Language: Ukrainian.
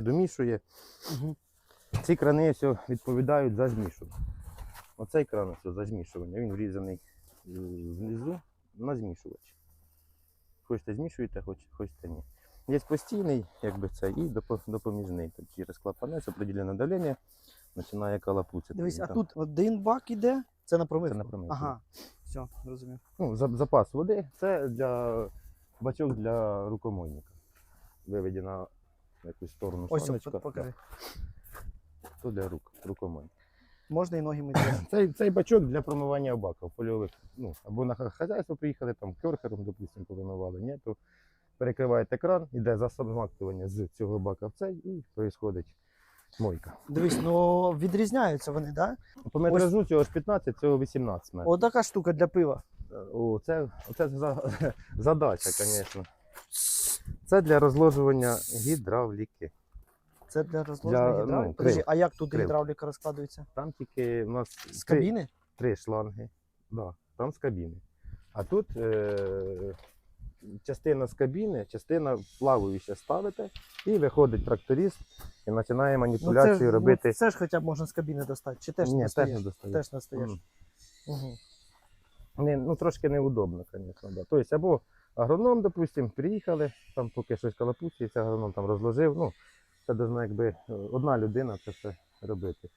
домішує. Угу. Ці крани все відповідають за змішування. Оцей кран все за змішування. Він врізаний внизу на змішувач. Хочете змішуєте, хоч, хочете ні. Є постійний, якби це, і допоміжний. Тут через клапанець определене давлення починає калапуцити. Дивись, а там, тут один бак іде, це на промивку. Це на промивку. Ага, все, зрозумів. ну, за- запас води це для бачок для рукомойника. Виведена в якусь сторону Ось, о, покажи. то для рук, рукомойника. Можна і ноги мити. Цей, цей бачок для промивання баків польових. Ну, або на хазяйство приїхали, там керхером, допустимо, повимивали, ні, то перекриваєте кран, іде засмактування з цього бака в цей і відбувається мойка. Дивись, ну відрізняються вони, так? Да? По метражу цього ж 15, цього 18 метрів. Отака штука для пива. О, це, за, задача, звісно. Це для розложування гідравліки. Це для розложення Для, ну, гідравліки. крил. Подожди, а як тут Крил. гідравліка розкладується? Там тільки у нас З три- кабіни? три шланги. Да, там з кабіни. А тут е- частина з кабіни, частина плаваюча ставите, і виходить тракторист і починає маніпуляцію це, робити. Ну, це ж хоча б можна з кабіни достати. Чи теж Ні, не теж достаєш? не достаєш. Теж не стаєш. Мгм. Угу. Не, ну, трошки неудобно, звісно. Да. Тобто, або агроном, допустим, приїхали, там поки щось калапуці, агроном там розложив. Ну, це должна якби е, одна людина це все робити.